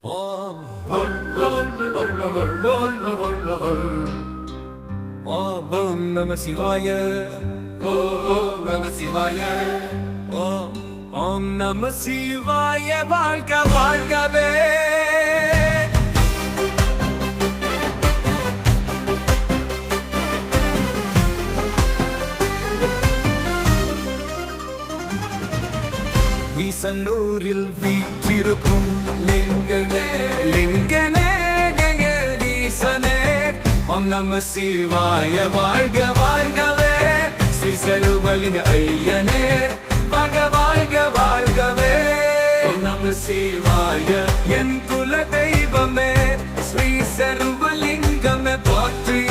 ஓம் நம சிவாய. ஓம் நம சிவாய. ஓம் ஓம் நம சிவாய வாழ்க வாழ்கவே. வீசன்னூரில் வீற்றிருக்கும் நம சிவாய வாழ்க வாழ்கவே. ஸ்ரீ சருவலிங்க ஐயனே வாழ்க வாழ்க வாழ்கவே. நம சிவாய என் குல தெய்வமே. ஸ்ரீ சருவலிங்கமே போற்றி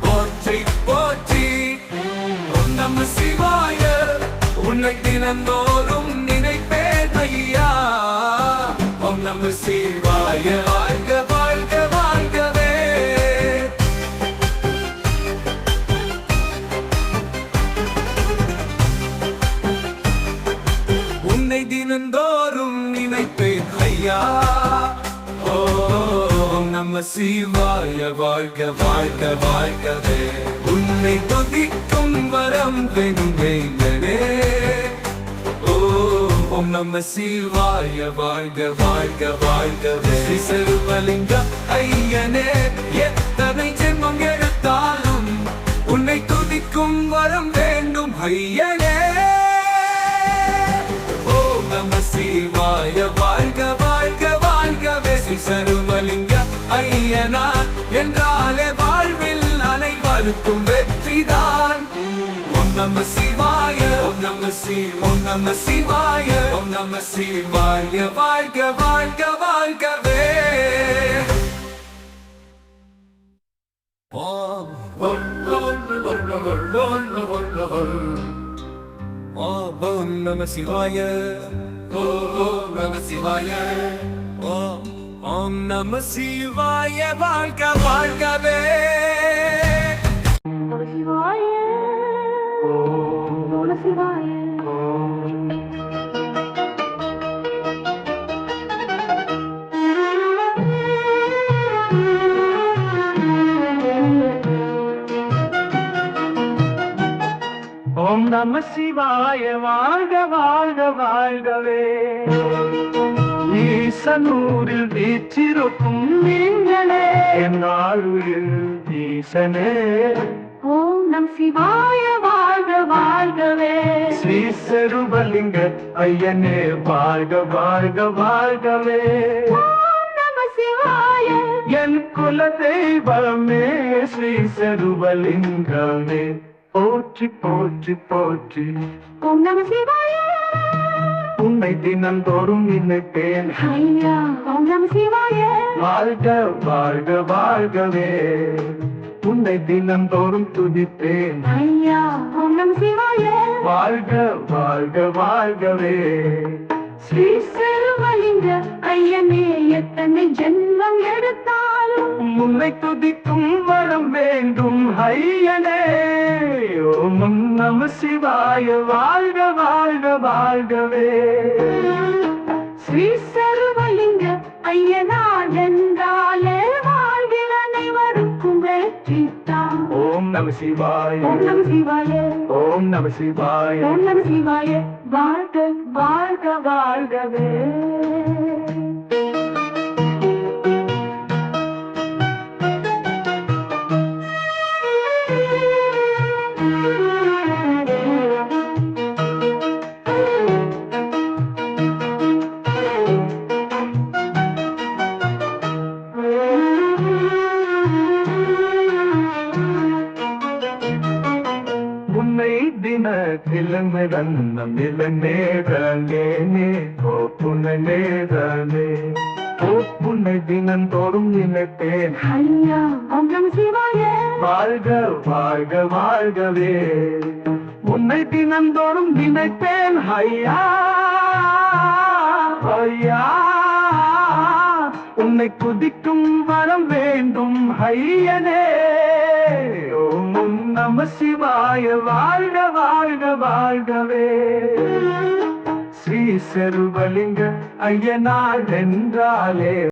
போற்றி போற்றி. நம சிவாய உன்னை தினந்தோ ஓம் வாழ்க வாழ்க வாழ்கவே. உன்னை தினந்தோறும் நினைப்பேன் ஐயா. ஓம் நம சிவாய வாழ்க வாழ்க வாழ்கவே. உன்னை துதிக்கும் வரம் பெரும் வேங்கனே நம சிவாய வாழ்க வாழ்க வாழ்க. ஸ்ரீ சர்வலிங்க ஐயனே எத்தனை ஜென்மம் எடுத்தாலும் உன்னை துதிக்கும் வரம் வேண்டும் ஐயனே. ஓ நம சிவாய வாழ்க வாழ்க வாழ்கவே. ஸ்ரீ சருமலிங்க ஐயனா என்றாலே வாழ்வில் அனைவருக்கும் வெற்றிதான். நம சிவாய. ஓம் நம சி ஓம் நம சிவாய. ஓம் நம சிவாய. வாழ்க வாழ்க வாழ்கவே. ஓம் ஓம் நம சிவாய. ஓம் நம சிவாய. ஓம் ஓம் நம சிவாய. வாழ்க வாழ்கவே. நம சிவாய. ஓம் நம சிவாய வாழ்க வாழ்க வாழ்கவே ஈசனூரில் வீற்றிருக்கும் நீங்களே என் ஆளுயில் ஈசனே ஓம் நம் சிவாய வாழ்க வாழ்கவே. ஸ்ரீ செருபலிங்க ஐயனே வாழ்க வாழ்க வாழ்கவே. என் குல தெய்வமே ஸ்ரீ செருபலிங்கமே. போற்றி போற்றி போற்றி. ஓம் நம சிவாய. உன்னை தினந்தோறும் வாழ்க வாழ்க வாழ்கவே. உன்னை தினந்தோறும் துதிப்பேன். ஐயா ஓம் நம சிவாய. வாழ்க வாழ்க வாழ்கவே. ஸ்ரீ செல்வலிங்க ஐயனே எத்தனை ஜென்மம் எடுத்தாலும். உன்னை துதிக்கும் வரம் வேண்டும் ஐயனே. ஓம் நம சிவாய வாழ்க வாழ்க வாழ்கவே. ஸ்ரீ சர்வலிங்க ஐயனார் நம சிவாய. ஓம் நம சிவாய. ஓம் நம சிவாய. ஓம் நம சிவாய. வாழ்க வாழ்க வாழ்கவே. தினத்தில் மிதன்னம் நேரனே ஓ புன்னை நேரனே ஓ புன்னை தினந்தோறும் நினைப்பேன் ஐயா ஓம் நம வாழ்க வாழ்க வாழ்கவே உன்னை தினந்தோறும் நினைப்பேன் ஐயா ஐயா உன்னை குதிக்கும் வரம் வேண்டும் ஐயனே நம சிவாய வாழ்க வாழ்க வாழ்கவே. ஸ்ரீ செருவலிங்க ஐயனார் என்றாலே